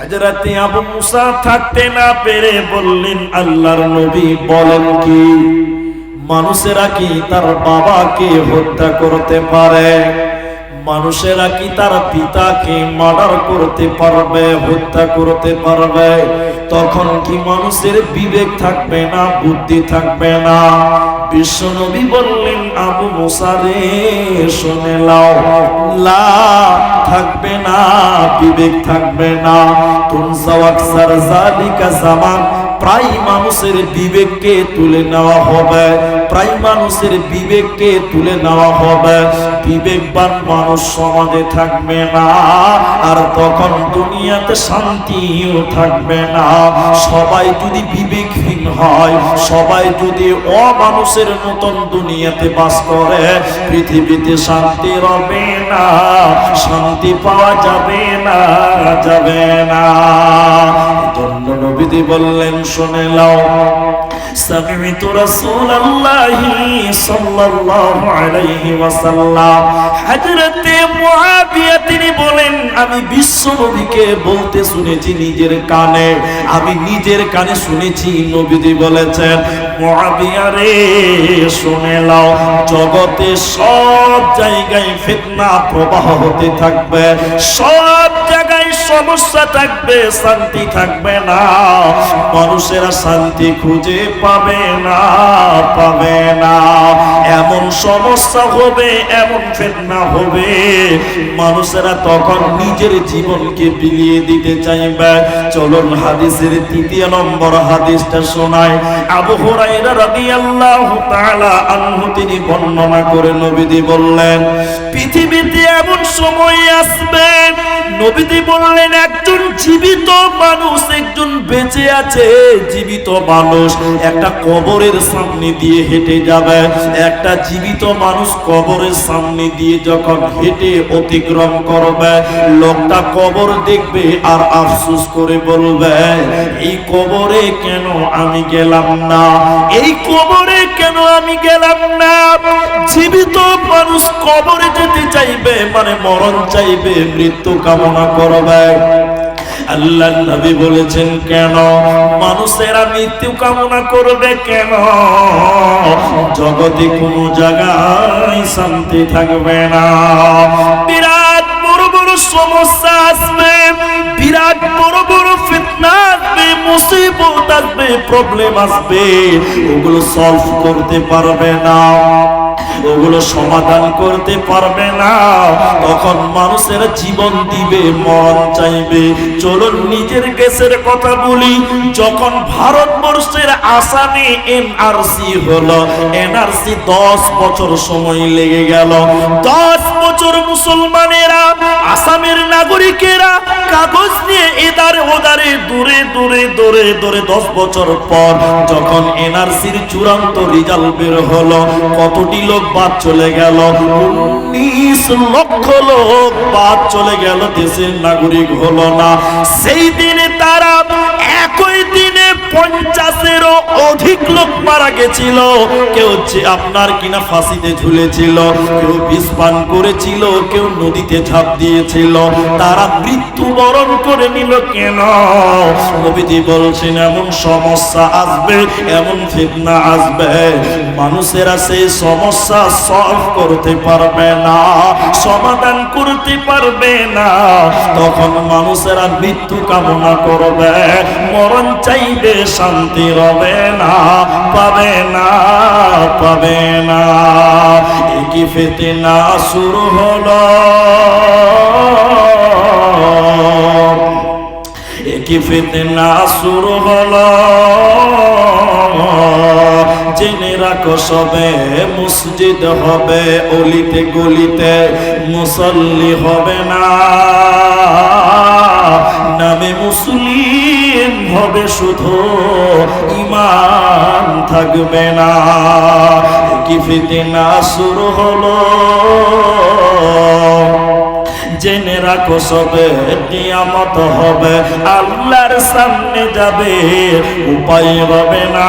হাজরাতে আবু মুসা থাকতে না পেরে বললেন, আল্লাহর নবী বলেন কি, মানুষেরা কি তার বাবাকে হত্যা করতে পারে? মানুষেরা কি তার পিতাকে মার্ডার করতে পারবে, হত্যা করতে পারবে? তখন কি মানুষের বিবেক থাকবে না, বুদ্ধি থাকবে না? বিশ্বনবী বললেন, আবু মুসারে শুনে লাও লা, থাকবে বিবেক থাকবে না। তুনসাও আকসার জালিকা জামান। প্রায় মানুষের বিবেককে তুলে নেওয়া হবে। প্রায় মানুষের বিবেককে তুলে নেওয়া হবে। বিবেকবান মানুষ সমাজে থাকবে না, আর তখন দুনিয়াতে শান্তিও থাকবে না। সবাই যদি বিবেকহীন হয়, সবাই যদি অমানুষের নতুন দুনিয়াতে বাস করে, পৃথিবীতে শান্তি রবে না, শান্তি পাওয়া যাবে না যাবে না। জন্য নবীদি বললেন, শুনে লাও সামিমিত রাসূলুল্লাহ الله صلى الله عليه وسلم حضرت মুআবিয়া তিনি বলেন আমি বিশ্ব নবীকে বলতে শুনেছি নিজের কানে আমি নিজের কানে শুনেছি নবীজি বলেছেন মুআবিয়া রে, শুনে লাও জগতে সব জায়গায় ফিতনা প্রবাহ হতে থাকবে, সব জায়গায় সমস্যা থাকবে, শান্তি থাকবে না, মানুষেরা শান্তি খুঁজে পাবে না পাবে না। এমন সমস্যা হবে, এমন ফেতনা হবে, মানুষেরা তখন নিজের জীবনকে বিলিয়ে দিতে চাইবে। চলুন হাদিসের তৃতীয় নম্বর হাদিসটা শোনায় আবু হুরায়রা রাদিয়াল্লাহু তাআলা আনহু তিনি বর্ণনা করে নবীজি বললেন পৃথিবীতে এমন সময় আসবে নবীজি বললেন, একজন জীবিত মানুষ, একজন বেঁচে আছে, জীবিত মানুষ একটা কবরের সামনে দিয়ে হেঁটে যাবে। একটা জীবিত মানুষ কবরের সামনে দিয়ে যখন হেঁটে অতিক্রম করবে, লোকটা কবর দেখবে আর আফসোস করে বলবে, এই কবরে কেন আমি গেলাম না? এই কবরে কেন আমি গেলাম না? জীবিত মানুষ কবরে যেতে চাইবে মানে মরণ চাইবে, মৃত্যু কামনা করবে। আল্লাহ নবী বলেছেন, কেন? মানুষেরা মৃত্যু কামনা করবে কেন? জগতে কোনো জায়গায় শান্তি থাকবে না। বিরাট বড় বড় সমস্যা আসবে। বিরাট বড় বড় ফিতনা আসবে। মুসিবত আসবে প্রবলেম আসবে। ওগুলো সলভ করতে পারবে না। ওগুলো সমাধান করতে পারবে না। তখন মানুষের জীবন দিবে মন চাইবে। চলুন নিজের দেশের কথা বলি। যখন ভারতবর্ষের আসামে এনআরসি হলো এনআরসি দশ বছর সময় লেগে গেল। দশ বছর মুসলমানেরা আসামের নাগরিকেরা কাগজ নিয়ে এদারে ওদারে দূরে দূরে দূরে দূরে দশ বছর পর যখন এনআরসির চূড়ান্ত রেজাল্ট বের হলো, কতটি লোক বাদ চলে গেল? উনিশ লক্ষ লোক বাদ চলে গেল, দেশের নাগরিক হলো না। সেই দিনে তারা একই দিনে পঞ্চাশেরও অধিক লোক মারা গেছিল। কেউ আপনার কিনা ফাঁসিতে ঝুলেছিল, কেউ বিষ পান করেছিল, কেউ নদীতে ঝাঁপ দিয়েছিল, তারা মৃত্যুবরণ করে নিল কেন? নবীজি বলছেন, এমন সমস্যা আসবে, এমন ফিতনা আসবে। মানুষেরা সেই সমস্যা সলভ করতে পারবে না, সমাধান করতে পারবে না। তখন মানুষেরা মৃত্যু কামনা করবে, মরণ চাইবে, শান্তি রবে না, পাবে না পাবে না। একই ফেতে না শুরু হলো। একই ফেতে না শুরু হলো? জেনে রাখো, সবে মসজিদ হবে, অলিতে গলিতে মুসল্লি হবে না। নামে মুসলিম হবে শুধু ইমান থাকবে না। কি ফিতিনা শুরু হলো? জেনে রাখো সবে নিয়ামত হবে। আল্লাহর সামনে যাবে উপায় হবে না।